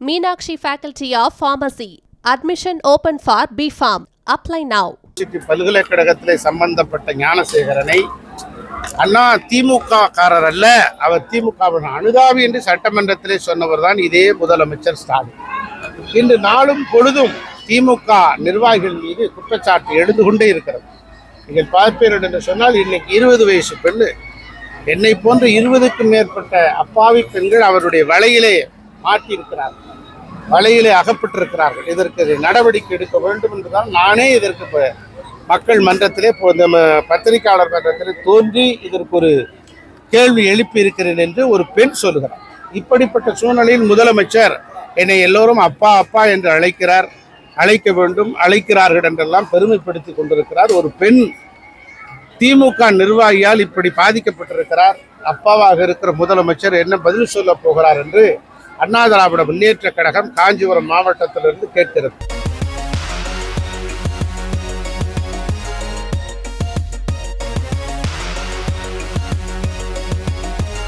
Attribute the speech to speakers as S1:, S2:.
S1: Meenakshi faculty of pharmacy admission open for B pharm apply
S2: now பல்கலைக்கழகத்தில் சம்பந்தப்பட்ட ஞானசேகரனை அண்ணா திமுக காரர் அல்ல அவர் திமுகவின் அனுதாபி என்று சட்டமன்றத்திலே சொன்னவர் தான் இதே முதலமைச்சர் ஸ்டாலின். இன்று நாளும் பொழுதும் திமுக நிர்வாகிகள் மீது குற்றச்சாட்டு எழுந்து கொண்டே இருக்கிறது. நீங்கள் பார்ப்பீர்கள் என்று சொன்னால் இன்னைக்கு இருபது வயசு பெண்ணு. என்னை போன்ற இருபதுக்கும் மேற்பட்ட அப்பாவி பெண்கள் அவருடைய வலையிலே மாட்டியிருக்கிறார்கள் வலையிலே அகப்பட்டிருக்கிறார்கள். இதற்கு நடவடிக்கை எடுக்க வேண்டும் என்றுதான் நானே இதற்கு மக்கள் மன்றத்திலே இப்போ பத்திரிகையாளர் மன்றத்திலே தோன்றி இதற்கு ஒரு கேள்வி எழுப்பி இருக்கிறேன் என்று ஒரு பெண் சொல்லுகிறார். இப்படிப்பட்ட சூழ்நிலையில் முதலமைச்சர் என்னை எல்லோரும் அப்பா அப்பா என்று அழைக்கிறார் அழைக்க வேண்டும் அழைக்கிறார்கள் என்றெல்லாம் பெருமைப்படுத்தி கொண்டிருக்கிறார். ஒரு பெண் திமுக நிர்வாகியால் இப்படி பாதிக்கப்பட்டிருக்கிறார். அப்பாவாக இருக்கிற முதலமைச்சர் என்ன பதில் சொல்ல போகிறார் என்று அண்ணா திராவிட முன்னேற்ற கழகம் காஞ்சிபுரம் மாவட்டத்திலிருந்து கேட்கிறது.